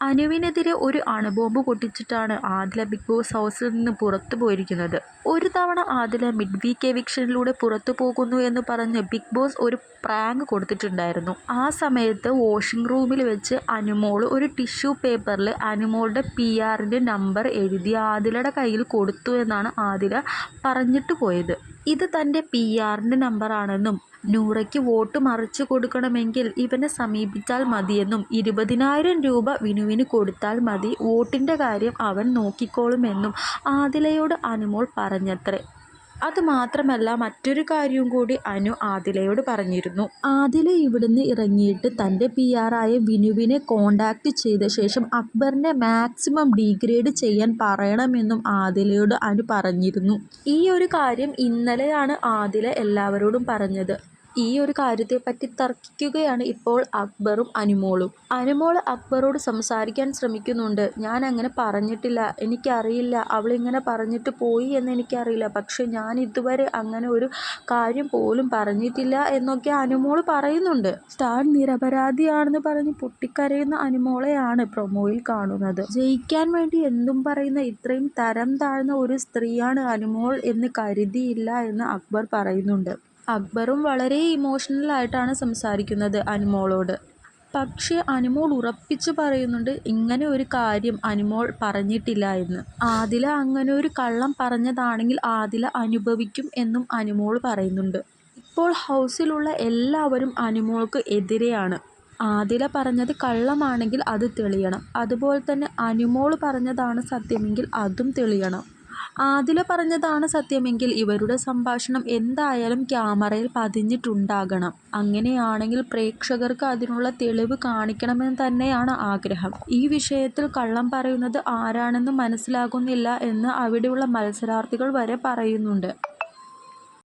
അനുവിനെതിരെ ഒരു അണുബോംബ് പൊട്ടിച്ചിട്ടാണ് ആദില ബിഗ് ബോസ് ഹൗസിൽ നിന്ന് പുറത്തു പോയിരിക്കുന്നത്. ഒരു തവണ ആദില മിഡ് വീക്ക് എവിക്ഷനിലൂടെ പുറത്തു പോകുന്നു എന്ന് പറഞ്ഞ് ബിഗ് ബോസ് ഒരു പ്രാങ്ക് കൊടുത്തിട്ടുണ്ടായിരുന്നു. ആ സമയത്ത് വാഷിംഗ് റൂമിൽ വെച്ച് അനുമോൾ ഒരു ടിഷ്യൂ പേപ്പറിൽ അനുമോളുടെ പി ആറിന്റെ നമ്പർ എഴുതി ആദിലയുടെ കയ്യിൽ കൊടുത്തു എന്നാണ് ആദില പറഞ്ഞിട്ട് പോയത്. ഇത് തന്റെ പി ആറിന്റെ നമ്പറാണെന്നും നൂറയ്ക്ക് വോട്ട് മറിച്ചു കൊടുക്കണമെങ്കിൽ ഇവനെ സമീപിച്ചാൽ മതിയെന്നും ഇരുപതിനായിരം രൂപ വിനുവിന് കൊടുത്താൽ മതി വോട്ടിന്റെ കാര്യം അവൻ നോക്കിക്കോളുമെന്നും ആദിലയോട് അനുമോൾ പറഞ്ഞത്രേ. അതുമാത്രമല്ല മറ്റൊരു കാര്യവും കൂടി അനു ആദിലയോട് പറഞ്ഞിരുന്നു. ആദില ഇവിടുന്ന് ഇറങ്ങിയിട്ട് തന്റെ പി ആറായ വിനുവിനെ കോണ്ടാക്ട് ചെയ്ത ശേഷം അക്ബറിനെ മാക്സിമം ഡീഗ്രേഡ് ചെയ്യാൻ പറയണമെന്നും ആദിലയോട് അനു പറഞ്ഞിരുന്നു. ഈ ഒരു കാര്യം ഇന്നലെയാണ് ആദില എല്ലാവരോടും പറഞ്ഞത്. ഈ ഒരു കാര്യത്തെപ്പറ്റി തർക്കിക്കുകയാണ് ഇപ്പോൾ അക്ബറും അനുമോളും. അനുമോൾ അക്ബറോട് സംസാരിക്കാൻ ശ്രമിക്കുന്നുണ്ട്. ഞാൻ അങ്ങനെ പറഞ്ഞിട്ടില്ല. എനിക്കറിയില്ല. അവളിങ്ങനെ പറഞ്ഞിട്ട് പോയി എന്ന് എനിക്കറിയില്ല. പക്ഷെ ഞാൻ ഇതുവരെ അങ്ങനെ ഒരു കാര്യം പോലും പറഞ്ഞിട്ടില്ല എന്നൊക്കെ അനുമോൾ പറയുന്നുണ്ട്. സ്റ്റാർ നിരപരാധിയാണെന്ന് പറഞ്ഞ് പൊട്ടിക്കരയുന്ന അനുമോളെയാണ് പ്രൊമോയിൽ കാണുന്നത്. ജയിക്കാൻ വേണ്ടി എന്തും പറയുന്ന ഇത്രയും തരം താഴ്ന്ന ഒരു സ്ത്രീയാണ് അനുമോൾ എന്ന് കരുതിയില്ല എന്ന് അക്ബർ പറയുന്നുണ്ട്. അക്ബറും വളരെ ഇമോഷണൽ ആയിട്ടാണ് സംസാരിക്കുന്നത് അനുമോളോട്. പക്ഷേ അനുമോൾ ഉറപ്പിച്ചു പറയുന്നുണ്ട് ഇങ്ങനെ ഒരു കാര്യം അനുമോൾ പറഞ്ഞിട്ടില്ല എന്ന്. ആദില അങ്ങനെ ഒരു കള്ളം പറഞ്ഞതാണെങ്കിൽ ആദില അനുഭവിക്കും എന്നും അനുമോൾ പറയുന്നുണ്ട്. ഇപ്പോൾ ഹൗസിലുള്ള എല്ലാവരും അനുമോൾക്ക് എതിരെയാണ്. ആദില പറഞ്ഞത് കള്ളമാണെങ്കിൽ അത് തെളിയണം. അതുപോലെ തന്നെ അനുമോൾ പറഞ്ഞതാണ് സത്യമെങ്കിൽ അതും തെളിയണം. ആദില പറഞ്ഞതാണ് സത്യമെങ്കിൽ ഇവരുടെ സംഭാഷണം എന്തായാലും ക്യാമറയിൽ പതിഞ്ഞിട്ടുണ്ടാകണം. അങ്ങനെയാണെങ്കിൽ പ്രേക്ഷകർക്ക് അതിനുള്ള തെളിവ് കാണിക്കണമെന്ന് തന്നെയാണ് ആഗ്രഹം. ഈ വിഷയത്തിൽ കള്ളം പറയുന്നത് ആരാണെന്ന് മനസ്സിലാകുന്നില്ല എന്ന് അവിടെയുള്ള മത്സരാർത്ഥികൾ വരെ പറയുന്നുണ്ട്.